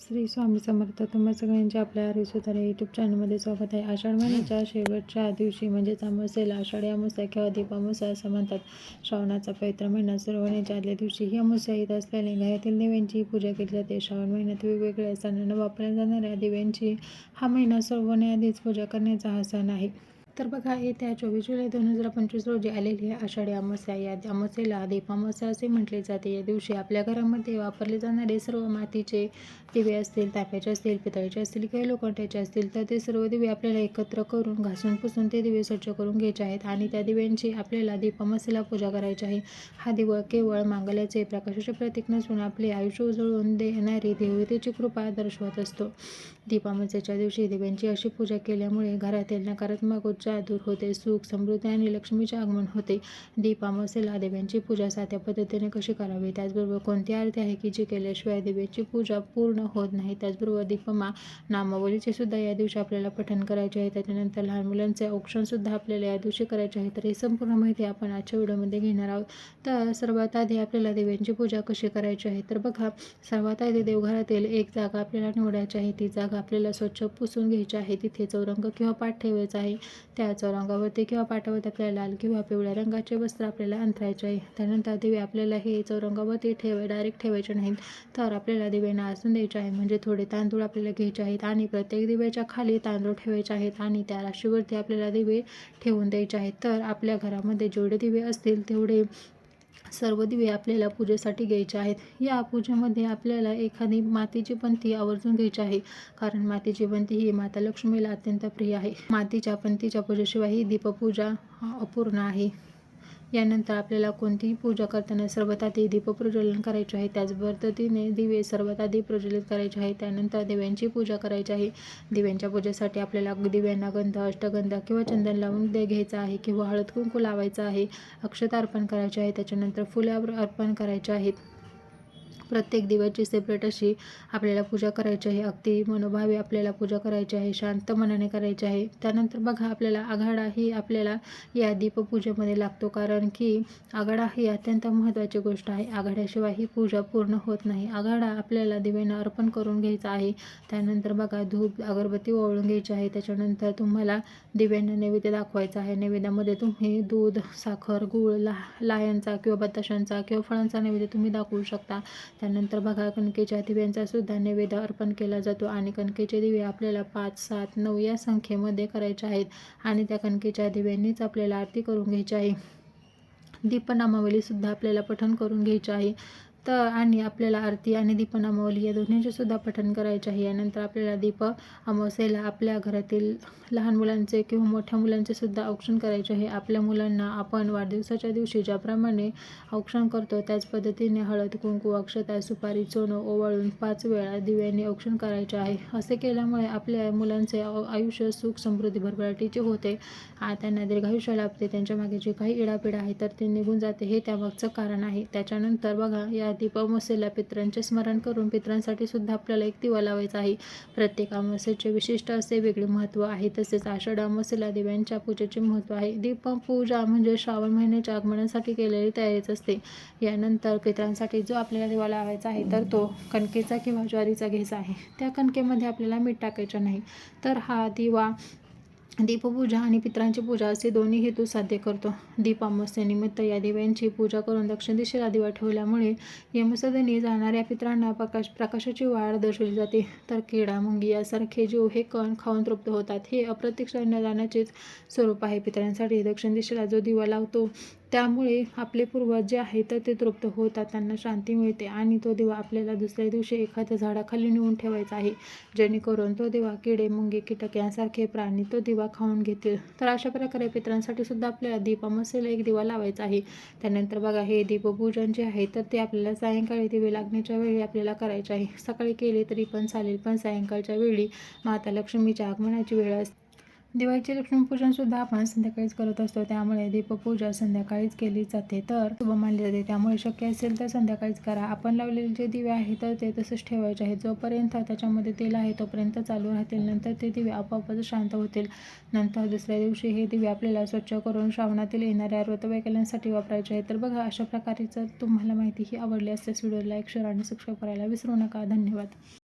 श्री स्वामी समर्थ. तुम्हा सगळ्यांचे आपल्या आरोग्य यूट्यूब चॅनलमध्ये स्वागत आहे. आषाढ महिन्याच्या शेवटच्या दिवशी म्हणजेच अमावस्येला आषाढी अमावस्या किंवा दीपामावस्या असं म्हणतात. श्रावणाचा पवित्र महिना सुरू होण्याच्या आदल्या दिवशी ही अमावस्या येत असल्याने घरातील दिव्यांची पूजा केली जाते. श्रावण महिन्यात वेगवेगळ्या सणांना वापरल्या जाणाऱ्या दिव्यांची हा महिना सुरू होण्याआधीच पूजा करण्याचा हा सण आहे. तर बघा येत्या चोवीस जुलै दोन हजार पंचवीस रोजी आलेली आहे. आषाढी अमावस्या या अमावस्येला दीपामावस्या असे म्हटले जाते. या दिवशी आपल्या घरामध्ये वापरले जाणारे सर्व मातीचे दिवे असतील तांब्याचे असतील पितळेचे असतील किंवा लोखंडाचे असतील तर ते सर्व दिवे आपल्याला एकत्र करून घासून पुसून ते दिवे स्वच्छ करून घ्यायचे आहेत आणि त्या दिव्यांची आपल्याला दीपामावस्येला पूजा करायची आहे. हा दिवळ केवळ मांगल्याचे प्रकाशाचे प्रतीक नसून आपले आयुष्य उजळून देणारी देवतेची कृपा दर्शवत असतो. दीपामावस्येच्या दिवशी दिव्यांची अशी पूजा केल्यामुळे घरातील नकारात्मक ऊर्जा दूर होते. सुख समृद्धी आणि लक्ष्मीचे आगमन होते. दीपामावस्येला देव्यांची पूजा साध्या पद्धतीने कशी करावी? त्याचबरोबर कोणती आरती आहे की जी केल्याशिवाय देवीची पूजा पूर्ण होत नाही? त्याचबरोबर दीपमा नामावलीचे सुद्धा या दिवशी आपल्याला पठण करायचे आहे. त्याच्यानंतर लहान मुलांचे औक्षणसुद्धा आपल्याला या दिवशी करायचे आहे. तर ही संपूर्ण माहिती आपण आजच्या व्हिडिओमध्ये घेणार आहोत. तर सर्वात आधी आपल्याला देव्यांची पूजा कशी करायची आहे? तर बघा सर्वात आधी देवघरातील एक जागा आपल्याला निवडायची आहे. ती जागा आपल्याला स्वच्छ पुसून घ्यायची आहे. तिथे चौरंग किंवा पाठ ठेवायचा आहे. त्या चौरंगावरती किंवा पाटावरती आपल्याला लाल किंवा पिवळ्या रंगाचे वस्त्र आपल्याला अंतरायचे आहे. त्यानंतर दिवे आपल्याला हे चौरंगावरती ठेवा डायरेक्ट ठेवायचे नाहीत. तर आपल्याला दिव्यांना आसून द्यायचे आहे म्हणजे थोडे तांदूळ आपल्याला घ्यायचे आहेत आणि प्रत्येक दिव्याच्या खाली तांदूळ ठेवायचे आहेत आणि त्या राशीवरती आपल्याला दिवे ठेवून द्यायचे आहेत. तर आपल्या घरामध्ये जेवढे दिवे असतील तेवढे सर्व दिवे आपल्याला पूजेसाठी घ्यायचे आहेत. या पूजेमध्ये आपल्याला एखादी मातीची पंथी आवर्जून घ्यायची आहे. कारण मातीची पंथी ही माता लक्ष्मीला अत्यंत प्रिय आहे. मातीच्या पंथीच्या पूजेशिवाय ही दीपपूजा अपूर्ण आहे. यानंतर आपल्याला कोणतीही पूजा करताना सर्वात आधी दीपप्रज्वलन करायचे आहे. त्याच पद्धतीने दिवे सर्वात आधी प्रज्वलित करायचे आहे. त्यानंतर दिव्यांची पूजा करायची आहे. दिव्यांच्या पूजेसाठी आपल्याला दिव्यांना गंध अष्टगंध किंवा चंदन लावून दे घ्यायचं आहे किंवा हळद कुंकू लावायचं आहे. अक्षता अर्पण करायचे आहे. त्याच्यानंतर फुले अर्पण करायचे आहेत प्रत्येक दिव्याची सेपरेट अशी आपल्याला पूजा करायची आहे. अगदी मनोभावे आपल्याला पूजा करायची आहे. शांत मनाने करायची आहे. त्यानंतर बघा आपल्याला आघाडा ही आपल्याला या दीपपूजेमध्ये लागतो. कारण की आघाडा ही अत्यंत महत्त्वाची गोष्ट आहे. आघाड्याशिवाय ही पूजा पूर्ण होत नाही. आघाडा आपल्याला दिव्यांना अर्पण करून घ्यायचा आहे. त्यानंतर बघा धूप अगरबत्ती ओळून घ्यायची आहे. त्याच्यानंतर तुम्हाला दिव्यांना नैवेद्य दाखवायचा आहे. नैवेद्यामध्ये तुम्ही दूध साखर गूळ ला लायांचा किंवा बताशांचा किंवा फळांचा नैवेद्य तुम्ही दाखवू शकता. त्यानंतर बघा कणकेच्या दिव्यांचा सुद्धा नैवेद्य अर्पण केला जातो आणि कणकेचे दिवे आपल्याला पाच सात नऊ या संख्येमध्ये करायचे आहेत आणि त्या कणकेच्या दिव्यांनीच आपल्याला आरती करून घ्यायची आहे. दीपनामावलीसुद्धा आपल्याला पठण करून घ्यायचे आहे. तर आणि आपल्याला आरती आणि दीपनामावली या दोन्हीचे सुद्धा पठण करायचे आहे. यानंतर आपल्याला दीप अमावस्येला आपल्या घरातील लहान मुलांचे किंवा मोठ्या मुलांचे सुद्धा औक्षण करायचे आहे. आपल्या मुलांना आपण वाढदिवसाच्या दिवशी ज्याप्रमाणे औक्षण करतो त्याच पद्धतीने हळद कुंकू अक्षता सुपारी चोनं ओवाळून पाच वेळा दिव्यांनी औक्षण करायचे आहे. असे केल्यामुळे आपल्या मुलांचे आयुष्य सुख समृद्धी भरभराटीचे होते. त्यांना दीर्घायुष्य लाभते. त्यांच्या मागे जे काही इडापिडा आहे तर ते निघून जाते. हे त्यामागचं कारण आहे. त्याच्यानंतर बघा या दीप अमावस्येला पित्रांचे स्मरण करून पित्रांसाठी सुद्धा आपल्याला एक दिवा लावायचा आहे. प्रत्येक अमावस्येचे विशिष्ट असे वेगळे महत्त्व आहे तसेच आषाढ अमावस्येला दिव्यांच्या पूजेचे महत्त्व आहे. दीप पूजा म्हणजे श्रावण महिन्याच्या आगमनासाठी केलेली तयारीच असते. यानंतर पित्रांसाठी जो आपल्याला दिवा लावायचा आहे तर तो कणकेचा किंवा ज्वारीचा घ्यायचा आहे. त्या कणकेमध्ये आपल्याला मीठ टाकायचं नाही. तर हा दिवा दीपपूजा आणि पित्रांची पूजा असे दोन्ही हेतू साध्य करतो. दीप अमावस्येनिमित्त या दिव्यांची पूजा करून दक्षिण दिशेला दिवा ठेवल्यामुळे यमसदनी जाणाऱ्या पित्रांना प्रकाश प्रकाशाची वाढ दर्शवली जाते. तर किडा मुंगी यासारखे जीव हे कण खाऊन तृप्त होतात. हे अप्रत्यक्ष अन्नदानाचेच स्वरूप आहे. पित्रांसाठी दक्षिण दिशेला जो दिवा लावतो त्यामुळे आपले पूर्वज जे आहेत तर ते तृप्त होतात त्यांना शांती मिळते आणि तो दिवा आपल्याला दुसऱ्या दिवशी एखाद्या झाडाखाली नेऊन ठेवायचा आहे. जेणेकरून तो दिवा किडे मुंगे कीटक यांसारखे प्राणी तो दिवा खाऊन घेतील. तर अशा प्रकारे पित्रांसाठी सुद्धा आपल्याला दीप एक दिवा लावायचा आहे. त्यानंतर बघा हे दीपपूजन जे आहे तर ते आपल्याला सायंकाळी दिवे लागण्याच्या वेळी आपल्याला करायचे आहे. सकाळी केले तरी पण चालेल पण सायंकाळच्या वेळी माता लक्ष्मीच्या आगमनाची वेळ असते. दिवाळीचे लक्ष्मीपूजनसुद्धा आपण संध्याकाळीच करत असतो. त्यामुळे दीपपूजा संध्याकाळीच केली जाते. तर शुभ मानले जाते. त्यामुळे शक्य असेल तर संध्याकाळीच करा. आपण लावलेले जे दिवे आहेत तर ते तसंच ठेवायचे आहेत जोपर्यंत त्याच्यामध्ये तेल आहे तोपर्यंत चालू राहतील. नंतर ते दिवे आपोआपच शांत होतील. नंतर दुसऱ्या दिवशी हे दिवे आपल्याला स्वच्छ करून श्रावणातील येणाऱ्या व्रतवैकल्यांसाठी वापरायचे आहे. तर बघा अशा प्रकारे जर तुम्हाला माहिती ही आवडली असल्यास व्हिडिओला एक शेअर आणि सबस्क्राईब करायला विसरू नका. धन्यवाद.